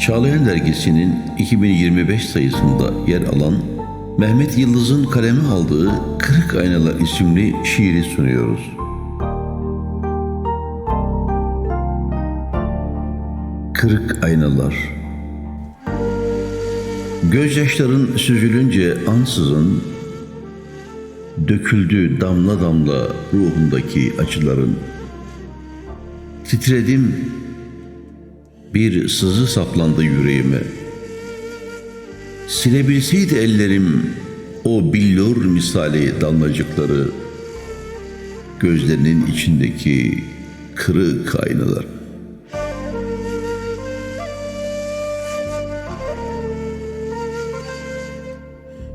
Çağlayan Dergisi'nin 2025 sayısında yer alan Mehmet Yıldız'ın kaleme aldığı Kırık Aynalar isimli şiiri sunuyoruz. Kırık Aynalar Gözyaşların süzülünce ansızın Döküldü damla damla ruhumdaki acıların Titredim bir sızı saplandı yüreğime. Silebilseydi ellerim o billur misali damlacıkları, gözlerinin içindeki kırık aynalar.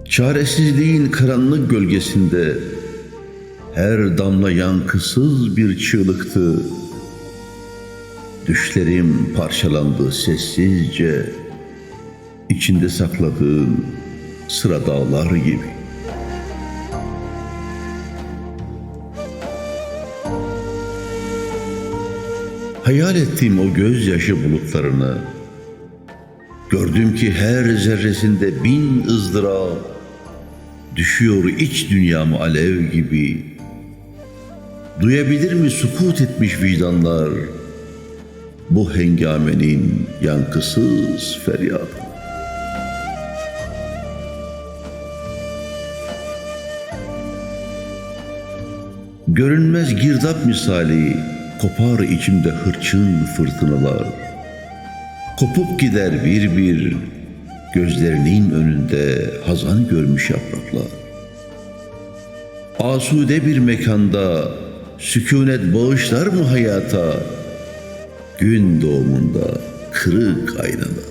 Çaresizliğin karanlık gölgesinde her damla yankısız bir çığlıktı. Düşlerim parçalandı sessizce, içinde sakladığım sıra dağlar gibi. Hayal ettiğim o gözyaşı bulutlarını, gördüm ki her zerresinde bin ızdırap, düşüyor iç dünyamı alev gibi. Duyabilir mi sukut etmiş vicdanlar, bu hengamenin yankısız feryadı. Görünmez girdap misali kopar içimde hırçın fırtınalar. Kopup gider bir bir gözlerinin önünde hazan görmüş yapraklar. Asude bir mekanda sükunet bağışlar mı hayata? Gün doğumunda kırık aynada.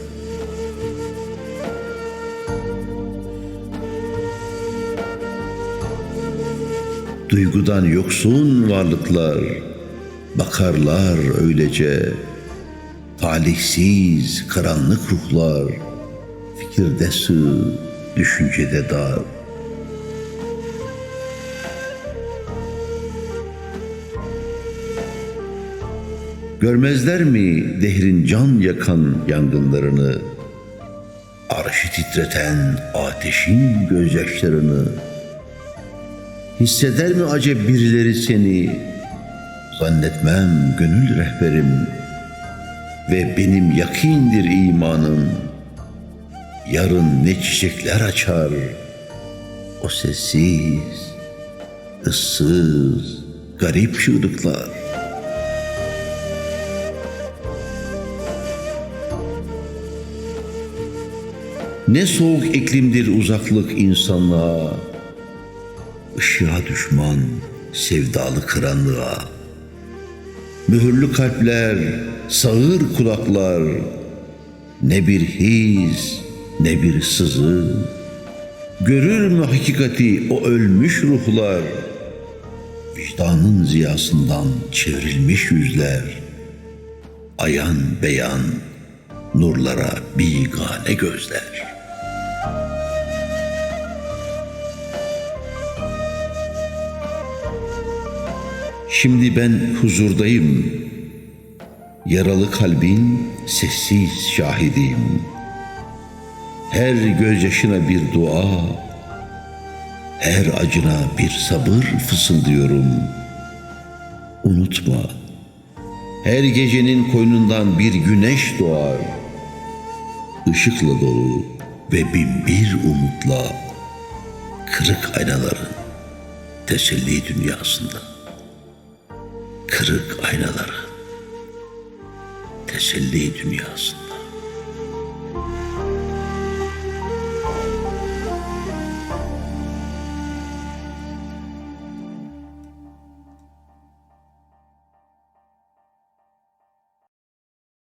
Duygudan yoksun varlıklar bakarlar öylece. Talihsiz karanlık ruhlar fikirde sığ, düşüncede dar. Görmezler mi dehrin can yakan yangınlarını, arşı titreten ateşin gözyaşlarını? Hisseder mi acep birileri seni? Zannetmem gönül rehberim ve benim yakindir imanım. Yarın ne çiçekler açar, o sessiz, ıssız, garip çığlıklar. Ne soğuk iklimdir uzaklık insanlığa, ışığa düşman, sevdalı karanlığa. Mühürlü kalpler, sağır kulaklar, ne bir his, ne bir sızı. Görür mü hakikati o ölmüş ruhlar? Vicdanın ziyasından çevrilmiş yüzler, ayan beyan, nurlara bigane gözler.'' Şimdi ben huzurdayım. Yaralı kalbin sessiz şahidiyim. Her gözyaşına bir dua, her acına bir sabır fısıldıyorum. Unutma, her gecenin koynundan bir güneş doğar. Işıkla dolu ve bin bir umutla kırık aynaların teselli dünyasında kırık aynaları teselli dünyasında.